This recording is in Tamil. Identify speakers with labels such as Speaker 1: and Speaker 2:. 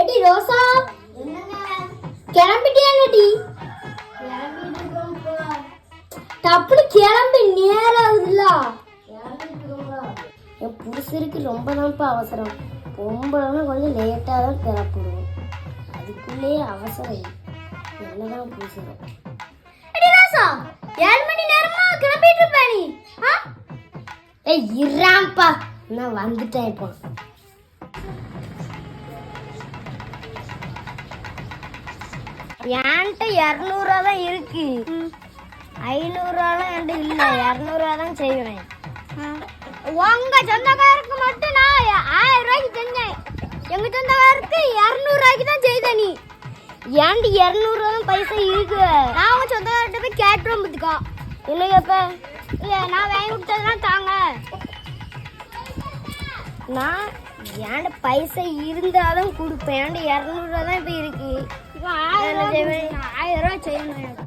Speaker 1: எடி ரோசா. கிளம்பிட்டியாடி தப்புனு கிளம்பி நேரம் ஆகுதுல்ல என் புருஷருக்கு ரொம்ப தான்ப்பா அவசரம். பொம்பளைனா கொஞ்சம் லேட்டாக தான் கிளப்பிடுவோம். அதுக்குள்ளேயே அவசரம் என்னதான் புருஷரும் எடி ஏழு மணி நேரமா கிளம்பிட்டு இருப்பேன் நீ? ஏய் இறாம்பா நான் வந்துட்டேன் இப்போ. என்கிட்ட இரநூறுவா தான் இருக்கு. ஐநூறுவாலாம் என்கிட்ட இல்லை இரநூறுவா தான் செய்வேன். உங்க சொந்தக்காரருக்கு மட்டும் நான் ஆயிரம் ரூபாய்க்கு செஞ்சேன். எங்க சொந்தக்காரருக்கு இரநூறுவாய்க்கு தான் செய்த நீ. ஏன்டி இரநூறுவா தான் பைசா இருக்கு. நான் உங்க சொந்தக்காரர்கிட்ட போய் கேட்டுருவோம் பார்த்துக்கோ இல்லையப்ப இல்லை நான் வாங்கி கொடுத்ததுலாம் தாங்க. நான் ஏன்ட பைசா இருந்தாலும் கொடுப்பேன். ஏன்ட இரநூறுவா தான் இப்போ இருக்கு. ఏమైనా ఆయన చేయను